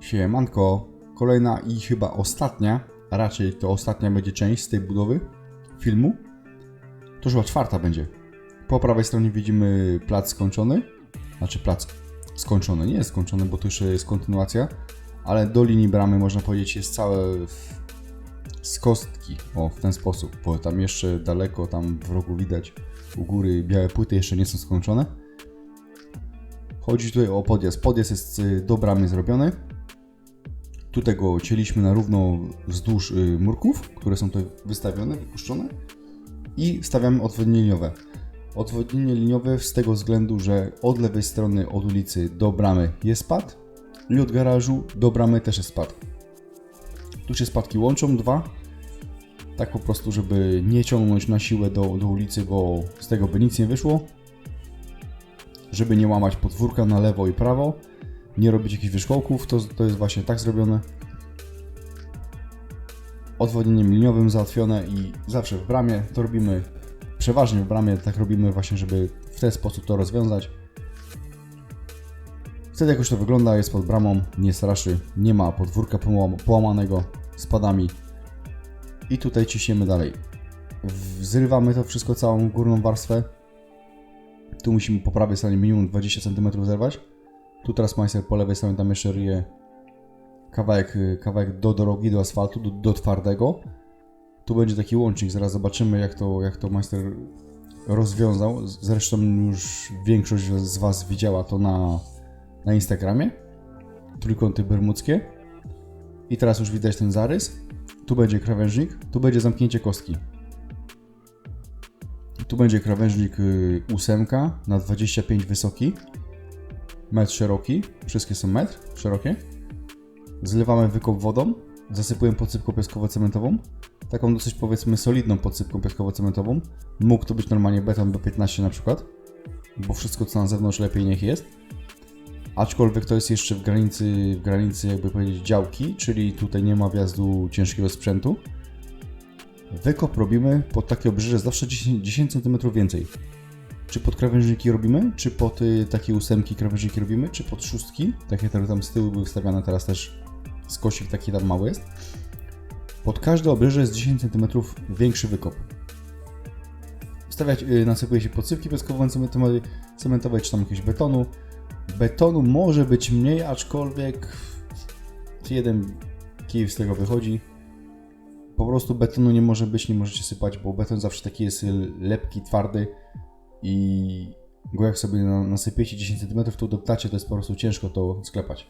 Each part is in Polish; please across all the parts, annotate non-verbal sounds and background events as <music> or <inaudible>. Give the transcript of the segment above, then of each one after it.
Siemanko, kolejna i chyba ostatnia, a raczej to ostatnia będzie część z tej budowy filmu. To już chyba czwarta będzie. Po prawej stronie widzimy plac skończony, znaczy plac skończony, nie jest skończony, bo to jeszcze jest kontynuacja, ale do linii bramy można powiedzieć jest całe w... z kostki, o w ten sposób, bo tam jeszcze daleko, tam w rogu widać u góry białe płyty jeszcze nie są skończone. Chodzi tutaj o podjazd. Podjazd jest y, do bramy zrobiony. Tutaj go cieliśmy na równo wzdłuż y, murków, które są tutaj wystawione, wypuszczone. I stawiamy odwodnienie liniowe. Odwodnienie liniowe z tego względu, że od lewej strony od ulicy do bramy jest spad i od garażu do bramy też jest spad. Tu się spadki łączą, dwa. Tak po prostu, żeby nie ciągnąć na siłę do, do ulicy, bo z tego by nic nie wyszło. Żeby nie łamać podwórka na lewo i prawo, nie robić jakichś wierzchołków, to, to jest właśnie tak zrobione. Odwodnieniem liniowym załatwione i zawsze w bramie to robimy, przeważnie w bramie tak robimy właśnie, żeby w ten sposób to rozwiązać. Wtedy jakoś to wygląda, jest pod bramą, nie straszy, nie ma podwórka połam- połamanego spadami. I tutaj ciśniemy dalej. Zrywamy to wszystko, całą górną warstwę. Tu musimy po prawej stronie minimum 20 cm zerwać. Tu teraz majster po lewej stronie tam jeszcze ryje kawałek, y, kawałek do dorogi, do asfaltu, do, do twardego. Tu będzie taki łącznik, zaraz zobaczymy jak to, jak to majster rozwiązał. Zresztą już większość z Was widziała to na, na Instagramie. Trójkąty bermudzkie. I teraz już widać ten zarys. Tu będzie krawężnik, tu będzie zamknięcie kostki. Tu będzie krawężnik y, ósemka na 25 wysoki, metr szeroki, wszystkie są metr szerokie. Zlewamy wykop wodą, zasypuję podsypką piaskowo-cementową, taką dosyć powiedzmy solidną podsypką piaskowo-cementową. Mógł to być normalnie beton B15 na przykład, bo wszystko co na zewnątrz lepiej niech jest. Aczkolwiek to jest jeszcze w granicy, w granicy jakby powiedzieć działki, czyli tutaj nie ma wjazdu ciężkiego sprzętu. Wykop robimy pod takie obrzeże zawsze 10, 10 cm więcej. Czy pod krawężniki robimy, czy pod y, takie ósemki krawężniki robimy, czy pod szóstki, takie które tam z tyłu były wstawiane, teraz też skosik taki tam mały jest. Pod każde obrzeże jest 10 cm większy wykop. Wstawiać, y, nasypuje się podsypki piaskowo-cementowej, cementowej, czy tam jakiegoś betonu. Betonu może być mniej, aczkolwiek jeden kij z tego wychodzi. Po prostu betonu nie może być, nie możecie sypać, bo beton zawsze taki jest lepki, twardy i go jak sobie na- nasypiecie 10 cm, to doptacie, to jest po prostu ciężko to sklepać.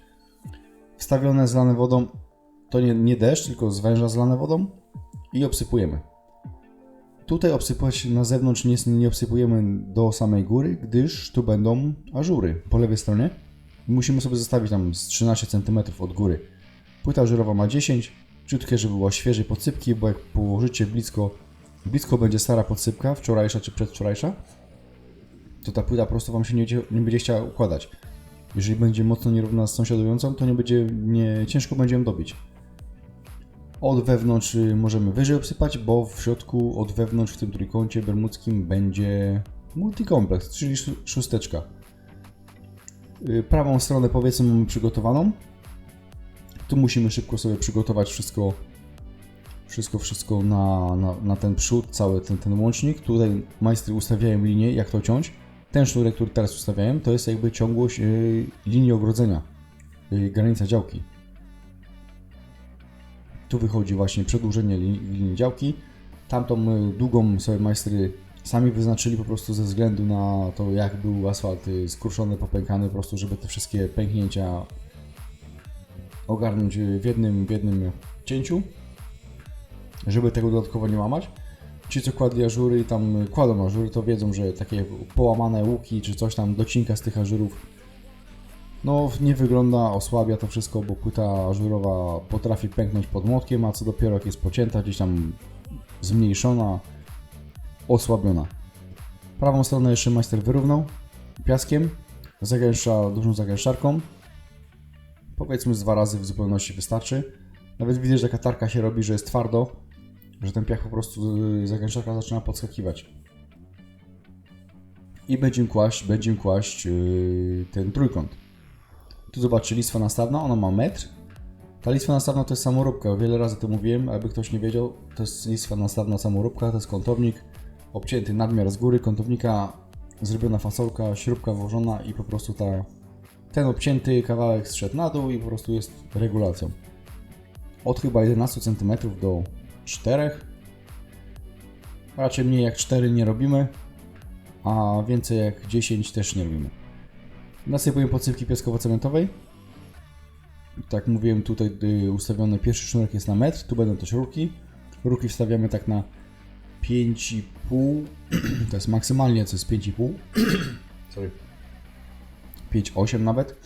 Wstawione zlane wodą, to nie, nie deszcz, tylko z węża zlane wodą i obsypujemy. Tutaj obsypać na zewnątrz nie, nie obsypujemy do samej góry, gdyż tu będą ażury po lewej stronie. Musimy sobie zostawić tam z 13 cm od góry. Płyta ażurowa ma 10, ciutkie, żeby było świeżej podsypki, bo jak położycie blisko, blisko będzie stara podsypka, wczorajsza czy przedwczorajsza, to ta płyta po prostu Wam się nie, będzie- nie będzie chciała układać. Jeżeli będzie mocno nierówna z sąsiadującą, to nie będzie, nie, ciężko będzie ją dobić. Od wewnątrz y, możemy wyżej obsypać, bo w środku od wewnątrz w tym trójkącie bermudzkim będzie multikompleks, czyli szó- szósteczka. Y, Prawą stronę powiedzmy mamy przygotowaną. Tu musimy szybko sobie przygotować wszystko, wszystko, wszystko na, na, na ten przód, cały ten, ten łącznik. Tutaj majstry ustawiają linię, jak to ciąć. Ten sznurek, który teraz ustawiałem, to jest jakby ciągłość y, linii ogrodzenia, y, granica działki. Tu wychodzi właśnie przedłużenie linii, linii działki. Tamtą y, długą sobie majstry sami wyznaczyli po prostu ze względu na to, jak był asfalt y, skruszony, popękany, po prostu, żeby te wszystkie pęknięcia ogarnąć w jednym, w jednym cięciu, żeby tego dodatkowo nie łamać. Ci, co kładli ażury i tam kładą ażury, to wiedzą, że takie połamane łuki czy coś tam docinka z tych ażurów no nie wygląda, osłabia to wszystko, bo płyta ażurowa potrafi pęknąć pod młotkiem, a co dopiero jak jest pocięta, gdzieś tam zmniejszona, osłabiona. Prawą stronę jeszcze majster wyrównał piaskiem, zagęszcza dużą zagęszczarką. Powiedzmy z dwa razy w zupełności wystarczy. Nawet widać, że taka tarka się robi, że jest twardo, że ten piach po prostu y, zagęszczarka zaczyna podskakiwać. I będziemy kłaść, będziemy kłaść yy, ten trójkąt. Tu zobaczcie, listwa nastawna, ona ma metr. Ta listwa nastawna to jest samoróbka, wiele razy to mówiłem, aby ktoś nie wiedział, to jest listwa nastawna samoróbka, to jest kątownik obcięty nadmiar z góry, kątownika zrobiona fasolka, śrubka włożona i po prostu ta, ten obcięty kawałek zszedł na dół i po prostu jest regulacją. Od chyba 11 cm do 4 Raczej mniej jak 4 nie robimy, a więcej jak 10 też nie robimy. Nasypuję podsypki piaskowo-cementowej. Tak mówiłem, tutaj y, ustawiony pierwszy sznurek jest na metr, tu będą też rurki. Rurki wstawiamy tak na 5,5, <clears throat> to jest maksymalnie, co jest 5,5. <clears throat> Sorry. 5,8 nawet.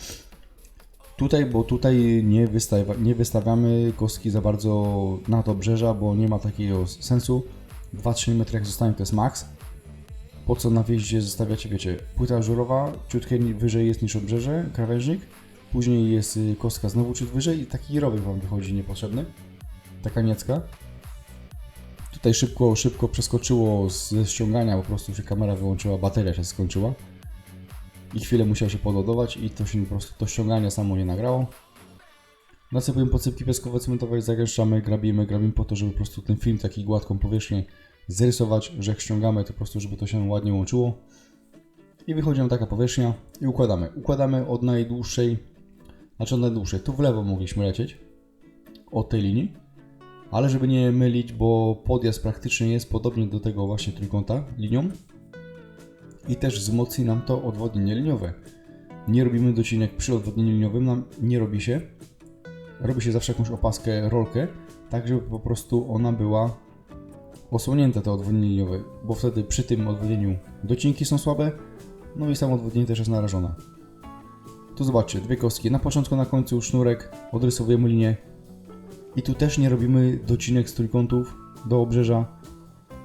Tutaj, bo tutaj nie, wystawia, nie wystawiamy kostki za bardzo nad obrzeża, bo nie ma takiego sensu. 2-3 mm jak zostanie to jest maks. Po co na wjeździe zostawiacie, wiecie, płyta żurowa, ciutkę wyżej jest niż obrzeże, krawężnik. Później jest y, kostka znowu ciut wyżej i taki rower wam wychodzi niepotrzebny. Taka niecka. Tutaj szybko, szybko przeskoczyło ze ściągania, po prostu się kamera wyłączyła, bateria się skończyła. I chwilę musiał się podładować i to się po prostu, to ściąganie samo nie nagrało. Nasypujemy podsypki piaskowo-cementowe, zagęszczamy, grabimy, grabimy po to, żeby po prostu ten film taki gładką powierzchnię zarysować, że jak ściągamy, to po prostu, żeby to się ładnie łączyło. I wychodzi nam taka powierzchnia i układamy. Układamy od najdłuższej, znaczy od najdłuższej, tu w lewo mogliśmy lecieć, od tej linii, ale żeby nie mylić, bo podjazd praktycznie jest podobny do tego właśnie trójkąta linią i też wzmocni nam to odwodnienie liniowe. Nie robimy docinek przy odwodnieniu liniowym, nam nie robi się. Robi się zawsze jakąś opaskę, rolkę, tak żeby po prostu ona była osłonięte to odwodnienie liniowe, bo wtedy przy tym odwodnieniu docinki są słabe, no i samo odwodnienie też jest narażone. Tu zobaczcie, dwie kostki, na początku, na końcu sznurek, odrysowujemy linię i tu też nie robimy docinek z trójkątów do obrzeża.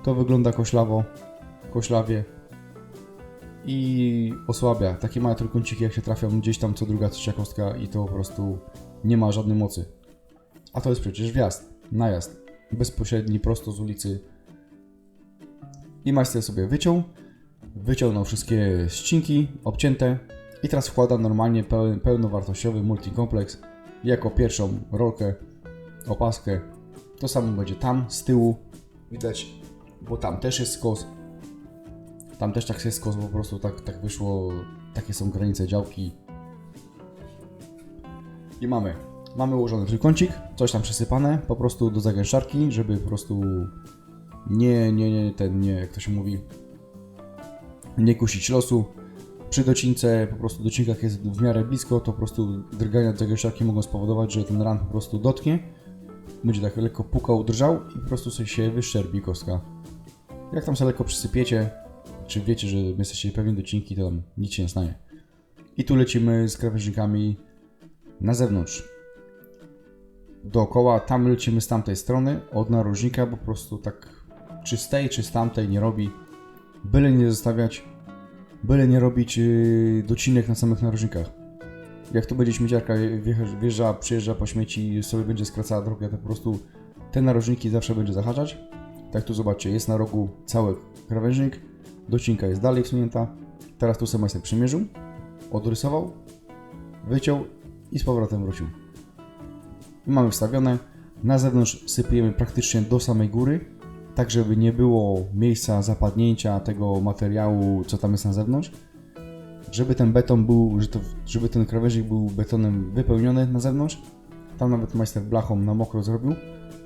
To wygląda koślawo, koślawie i osłabia. Takie małe trójkąciki jak się trafią gdzieś tam co druga, trzecia kostka i to po prostu nie ma żadnej mocy. A to jest przecież wjazd, najazd, bezpośredni, prosto z ulicy. I majster sobie wyciął, wyciągnął wszystkie ścinki obcięte i teraz wkłada normalnie pełen, pełnowartościowy multikompleks jako pierwszą rolkę, opaskę. To samo będzie tam z tyłu, widać, bo tam też jest skos. Tam też tak jest skos, po prostu tak, tak wyszło, takie są granice działki. I mamy, mamy ułożony trójkącik, coś tam przysypane, po prostu do zagęszczarki, żeby po prostu nie, nie, nie, ten, nie, jak to się mówi, nie kusić losu. Przy docince, po prostu docinka jak jest w miarę blisko, to po prostu drgania do zagęszczarki mogą spowodować, że ten ran po prostu dotknie, będzie tak lekko pukał, drżał i po prostu sobie się wyszczerbi kostka. Jak tam sobie lekko przysypiecie, czy wiecie, że jesteście pewni docinki, to tam nic się nie stanie. I tu lecimy z krawężnikami na zewnątrz. Dookoła, tam lecimy z tamtej strony, od narożnika, bo po prostu tak czy z tej, czy z tamtej nie robi. Byle nie zostawiać, byle nie robić yy, docinek na samych narożnikach. Jak to będzie śmieciarka wjeżdża, przyjeżdża po śmieci i sobie będzie skracała drogę, to po prostu te narożniki zawsze będzie zahaczać. Tak tu zobaczcie, jest na rogu cały krawężnik, docinka jest dalej wsunięta. Teraz tu sobie majster przymierzył, odrysował, wyciął i z powrotem wrócił. I mamy wstawione. Na zewnątrz sypiemy praktycznie do samej góry, tak żeby nie było miejsca zapadnięcia tego materiału, co tam jest na zewnątrz. Żeby ten beton był, żeby ten krawężnik był betonem wypełniony na zewnątrz. Tam nawet majster blachą na mokro zrobił.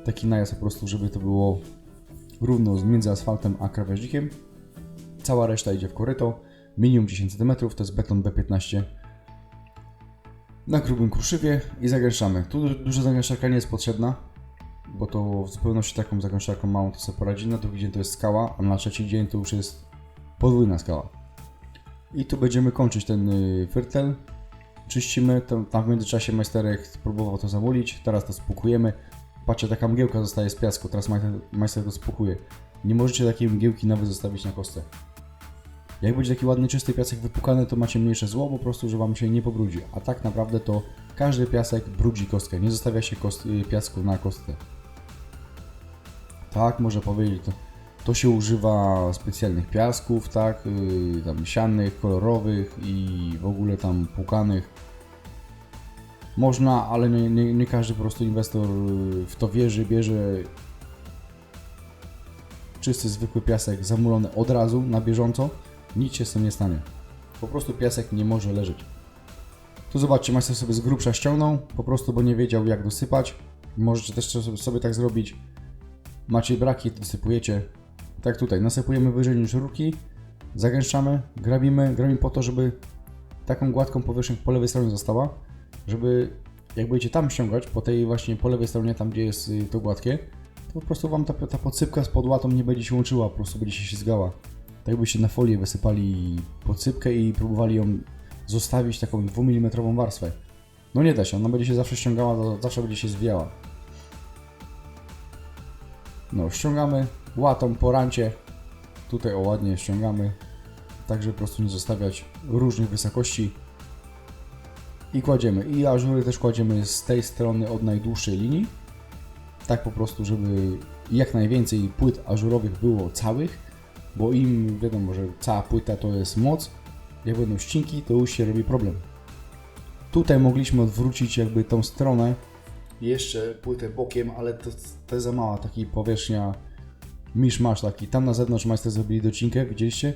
Taki najazd po prostu, żeby to było równo między asfaltem a krawężnikiem. Cała reszta idzie w koryto. Minimum 10 cm, to jest beton B15 na grubym kruszywie i zagęszczamy. Tu du- duża zagęszczarka nie jest potrzebna, bo to w zupełności taką zagęszczarką małą to sobie poradzi. Na drugi dzień to jest skała, a na trzeci dzień to już jest podwójna skała. I tu będziemy kończyć ten y, fyrtel. Czyścimy, tam, w międzyczasie majsterek spróbował to zamulić, teraz to spłukujemy. Patrzcie, taka mgiełka zostaje z piasku, teraz majster to spłukuje. Nie możecie takiej mgiełki nawet zostawić na kostce. Jak będzie taki ładny, czysty piasek wypukany, to macie mniejsze zło, po prostu, że Wam się nie pobrudzi. A tak naprawdę to każdy piasek brudzi kostkę. Nie zostawia się kost, y, piasku na kostce. Tak, można powiedzieć, to, to się używa specjalnych piasków, tak, yy, tam sianych, kolorowych i w ogóle tam pukanych. Można, ale nie, nie, nie każdy po prostu inwestor y, w to wierzy, bierze czysty, zwykły piasek zamulony od razu, na bieżąco. Nic się z tym nie stanie. Po prostu piasek nie może leżeć. Tu zobaczcie, majster sobie z grubsza ściągnął, po prostu, bo nie wiedział jak dosypać. Możecie też sobie- tak zrobić. Macie braki, dosypujecie. Tak tutaj, nasypujemy wyżej niż rurki, zagęszczamy, grabimy, grabimy po to, żeby taką gładką powierzchnię po lewej stronie została, żeby jak będziecie tam ściągać, po tej właśnie po lewej stronie, tam gdzie jest y, to gładkie, to po prostu Wam ta, ta podsypka z podłatą nie będzie się łączyła, po prostu będzie się ślizgała. Tak jakbyście na folię wysypali podsypkę i próbowali ją zostawić taką 2 mm warstwę. No nie da się, ona będzie się zawsze ściągała, zawsze będzie się zwijała. No, ściągamy łatą po rancie. Tutaj o ładnie ściągamy, tak żeby po prostu nie zostawiać różnych wysokości. I kładziemy. I ażury też kładziemy z tej strony od najdłuższej linii. Tak po prostu, żeby jak najwięcej płyt ażurowych było całych, bo im wiadomo, że cała płyta to jest moc. Jak będą ścinki, to już się robi problem. Tutaj mogliśmy odwrócić jakby tą stronę, jeszcze płytę bokiem, ale to, to jest za mała taki powierzchnia misz masz taki. Tam na zewnątrz majster zrobili docinkę, widzieliście?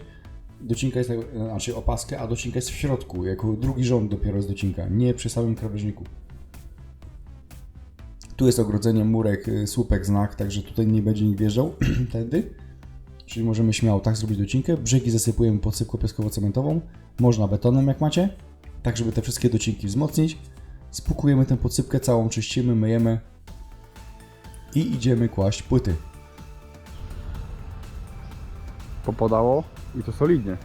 Docinka jest, tak- znaczy opaskę, a docinka jest w środku, jako drugi rząd dopiero jest docinka, nie przy samym krawężniku. Tu jest ogrodzenie, murek, y, słupek, znak, także tutaj nie będzie nikt wjeżdżał <clears throat> tędy. Czyli możemy śmiało tak zrobić docinkę. Brzegi zasypujemy podsypką piaskowo-cementową. Można betonem jak macie, tak żeby te wszystkie docinki wzmocnić. Spukujemy tę podsypkę całą, czyścimy, myjemy i idziemy kłaść płyty. popadało i to solidnie.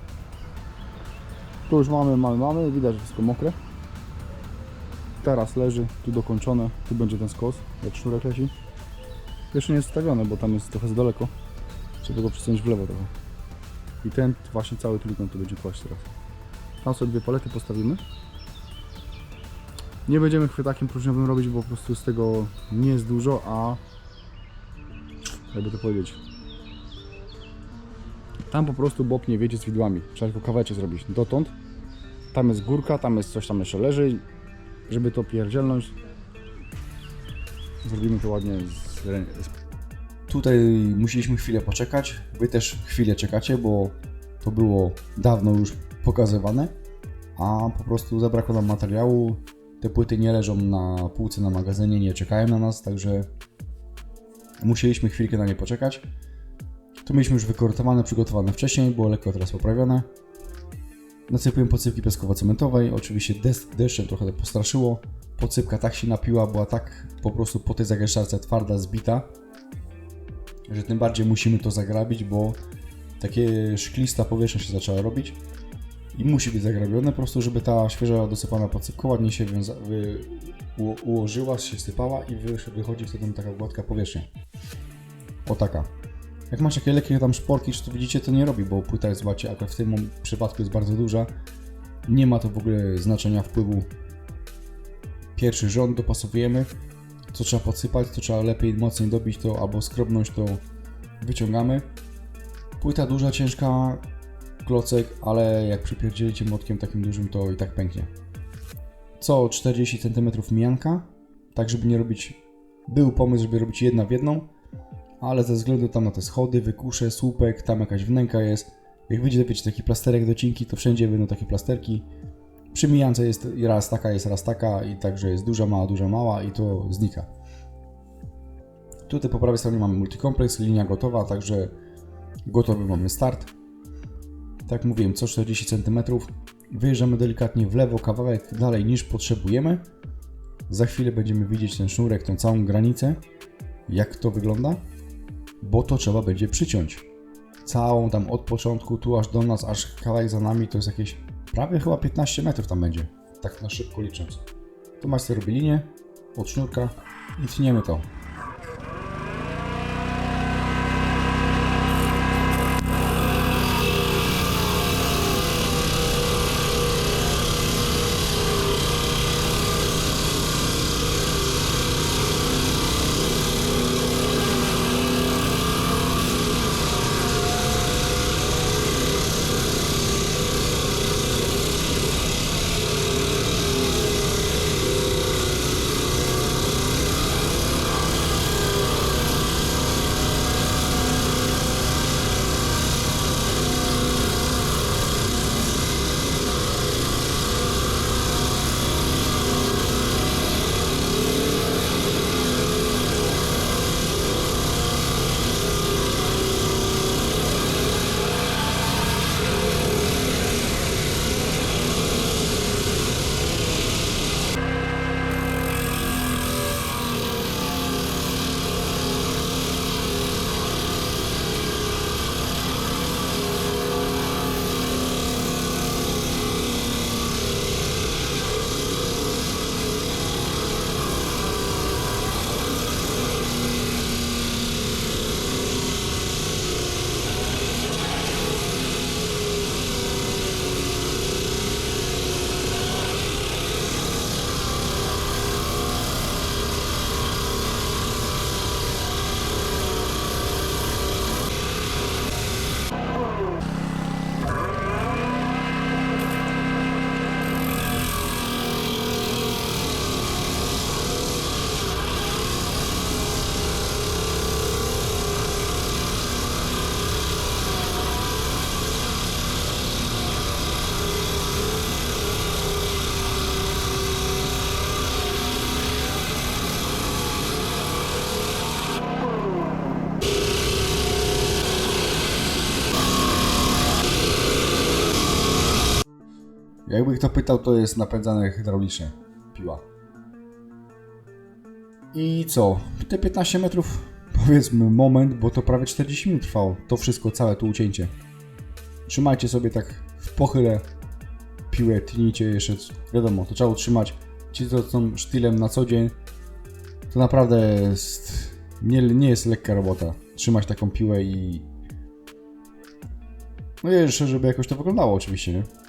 Tu już mamy, mamy, mamy, widać, że wszystko mokre. Teraz leży, tu dokończone, tu będzie ten skos, jak sznurek leci. Jeszcze nie jest wstawione, bo tam jest trochę za daleko. Trzeba go przesunąć w lewo trochę. I ten właśnie cały trójkąt tu będzie kłaść teraz. Tam sobie dwie palety postawimy. Nie będziemy chwytakiem próżniowym robić, bo po prostu z tego nie jest dużo, a jakby to powiedzieć, tam po prostu bok nie wiedzie z widłami. Trzeba tylko kawałeczek zrobić dotąd. Tam jest górka, tam jest coś tam jeszcze leży. Żeby to pierdzielnąć, zrobimy to ładnie z, z Tutaj musieliśmy chwilę poczekać. Wy też chwilę czekacie, bo to było dawno już pokazywane, a po prostu zabrakło nam materiału. Te płyty nie leżą na półce na magazynie, nie czekają na nas, także musieliśmy chwilkę na nie poczekać. To mieliśmy już wykortowane, przygotowane wcześniej, było lekko teraz poprawione. Nasypujemy podsypki piaskowo-cementowej, oczywiście deszcz, deszczem trochę to postraszyło. Podsypka tak się napiła, była tak po prostu po tej zagęszczarce twarda, zbita, że tym bardziej musimy to zagrabić, bo takie szklista powierzchnia się zaczęła robić i musi być zagrabione po prostu, żeby ta świeża dosypana podsypka ładnie się wy, uło- ułożyła, się sypała i wy, wychodzi wtedy taka gładka powierzchnia. O taka. Jak masz takie lekkie tam szporki, czy to widzicie, to nie robi, bo płyta jest, zobaczcie, akurat w tym przypadku jest bardzo duża. Nie ma to w ogóle znaczenia wpływu. Pierwszy rząd dopasowujemy, co trzeba podsypać, co trzeba lepiej, mocniej dobić to albo skrobnąć to wyciągamy. Płyta duża, ciężka, klocek, ale jak przypierdzielicie młotkiem takim dużym, to i tak pęknie. Co 40 cm mijanka, tak żeby nie robić... Był pomysł, żeby robić jedna w jedną, ale ze względu tam na te schody, wykusze, słupek, tam jakaś wnęka jest. Jak wyjdzie wiecie, taki plasterek docinki, to wszędzie będą takie plasterki. Przy mijance jest raz taka, jest raz taka i także jest duża, mała, duża, mała i to znika. Tutaj po prawej stronie mamy multikompleks, linia gotowa, także gotowy mamy start. Tak mówiłem, co 40 cm. Wyjeżdżamy delikatnie w lewo, kawałek dalej niż potrzebujemy. Za chwilę będziemy widzieć ten sznurek, tą całą granicę, jak to wygląda, bo to trzeba będzie przyciąć. Całą tam od początku, tu aż do nas, aż kawałek za nami, to jest jakieś prawie chyba 15 metrów tam będzie, tak na szybko licząc. Tu majster robi linię od sznurka i tniemy to. Jakby kto pytał, to jest napędzane hydraulicznie. Piła. I co? Te 15 metrów, powiedzmy moment, bo to prawie 40 minut trwało. To wszystko, całe to ucięcie. Trzymajcie sobie tak w pochylę piłę, tnijcie jeszcze, wiadomo, to trzeba utrzymać. Ci, co są sztylem na co dzień, to naprawdę jest, nie, nie jest lekka robota. Trzymać taką piłę i... No jeszcze, żeby jakoś to wyglądało oczywiście, nie?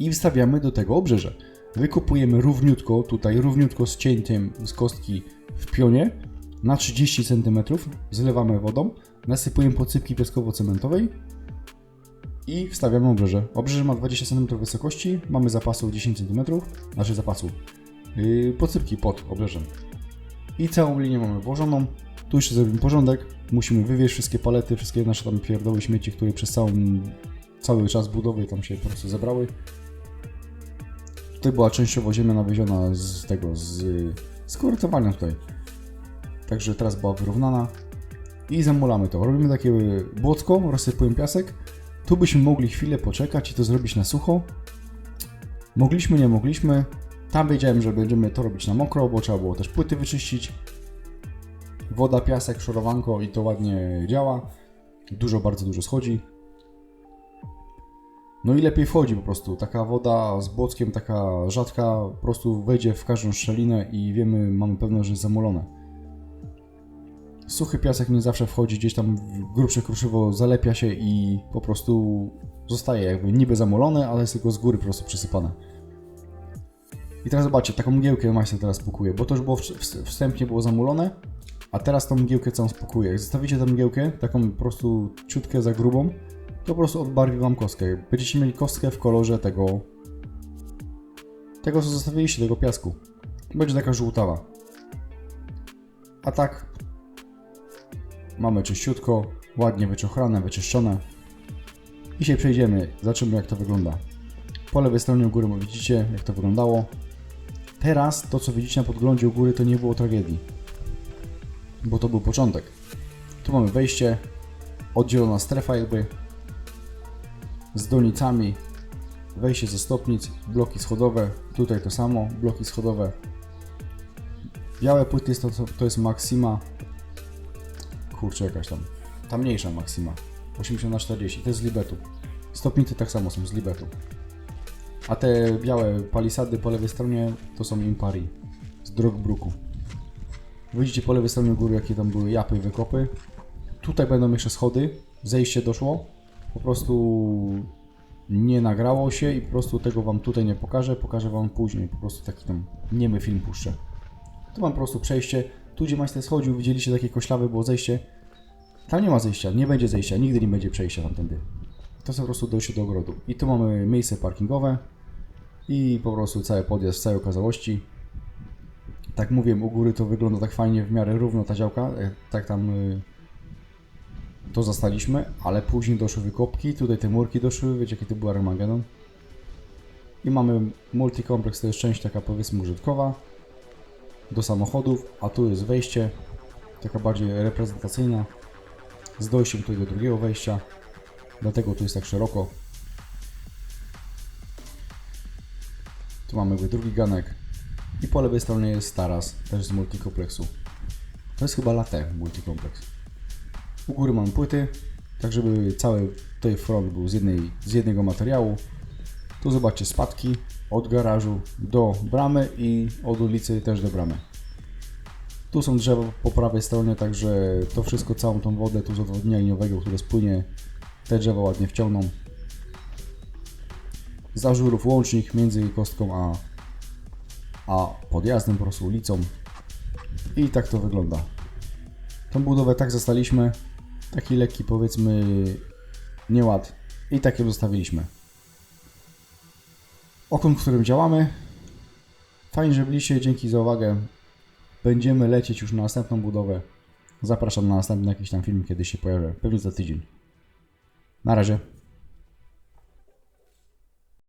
I wstawiamy do tego obrzeże. Wykopujemy równiutko, tutaj równiutko z cięciem z kostki w pionie na 30 cm, zlewamy wodą, nasypujemy podsypki piaskowo-cementowej i wstawiamy obrzeże. Obrzeże ma 20 cm wysokości, mamy zapasu 10 cm, znaczy zapasu, yy, podsypki pod obrzeżem. I całą linię mamy włożoną. Tu jeszcze zrobimy porządek. Musimy wywieźć wszystkie palety, wszystkie nasze tam pierdoły śmieci, które przez całą, cały czas budowy tam się po prostu zebrały. Tutaj była częściowo ziemia nawieziona z tego, z, z korytowania tutaj. Także teraz była wyrównana. I zamulamy to. Robimy takie błocko, rozsypujemy piasek. Tu byśmy mogli chwilę poczekać i to zrobić na sucho. Mogliśmy, nie mogliśmy. Tam wiedziałem, że będziemy to robić na mokro, bo trzeba było też płyty wyczyścić. Woda, piasek, szorowanko i to ładnie działa. Dużo, bardzo dużo schodzi. No i lepiej wchodzi po prostu. Taka woda z błockiem, taka rzadka, po prostu wejdzie w każdą szczelinę i wiemy, mamy pewność, że jest zamulone. Suchy piasek nie zawsze wchodzi, gdzieś tam grubsze kruszywo zalepia się i po prostu zostaje jakby niby zamolone, ale jest tylko z góry po prostu przysypane. I teraz zobaczcie, taką mgiełkę majster teraz spokuje, bo to już było wstępnie było zamulone, a teraz tą mgiełkę całą spokuje. Jak zostawicie tę mgiełkę, taką po prostu ciutkę za grubą, to po prostu odbarwi wam kostkę. Będziecie mieli kostkę w kolorze tego, tego co zostawiliście, tego piasku. Będzie taka żółtawa. A tak, mamy czyściutko, ładnie wyczochrane, wyczyszczone. Dzisiaj przejdziemy, zobaczymy jak to wygląda. Po lewej stronie u góry widzicie jak to wyglądało. Teraz to co widzicie na podglądzie u góry to nie było tragedii. Bo to był początek. Tu mamy wejście, oddzielona strefa jakby z donicami, wejście ze stopnic, bloki schodowe, tutaj to samo, bloki schodowe. Białe płyty to, to, jest Maxima, kurczę jakaś tam, ta mniejsza Maxima, 80 na 40 to jest z Libetu. Stopnice tak samo są z Libetu. A te białe palisady po lewej stronie to są Impari z Drogbruku. Widzicie po lewej stronie góry jakie tam były japy wykopy. Tutaj będą jeszcze schody, zejście doszło. Po prostu nie nagrało się i po prostu tego wam tutaj nie pokażę, pokażę wam później. Po prostu taki tam niemy film puszczę. Tu mam po prostu przejście. Tu gdzie majster schodził, widzieliście takie koślawe było zejście. Tam nie ma zejścia, nie będzie zejścia, nigdy nie będzie przejścia tamtędy. To jest po prostu dojście do ogrodu. I tu mamy miejsce parkingowe i po prostu cały podjazd w całej okazałości. Tak mówię, u góry to wygląda tak fajnie, w miarę równo ta działka, e, tak tam y, to zastaliśmy, ale później doszły wykopki, tutaj te murki doszły, wiecie jaki to był Armagedon. I mamy multikompleks, to jest część taka powiedzmy użytkowa do samochodów, a tu jest wejście, taka bardziej reprezentacyjna, z dojściem tutaj do drugiego wejścia, dlatego tu jest tak szeroko. Tu mamy drugi ganek i po lewej stronie jest taras, też z multikompleksu. To jest chyba latte multikompleks. U góry mamy płyty, tak żeby cały tutaj front był z, jednej, z jednego materiału. Tu zobaczcie spadki od garażu do bramy i od ulicy też do bramy. Tu są drzewa po prawej stronie, także to wszystko, całą tą wodę tu z odwodnienia liniowego, które spłynie, te drzewa ładnie wciągną. Z ażurów łącznik między kostką a, a podjazdem, po prostu ulicą. I tak to wygląda. Tą budowę tak zostaliśmy. Taki lekki powiedzmy nieład. I tak ją zostawiliśmy. Okon, w którym działamy. Fajnie, że byliście. Dzięki za uwagę. Będziemy lecieć już na następną budowę. Zapraszam na następny jakiś tam film, kiedy się pojawi. Pewnie za tydzień. Na razie.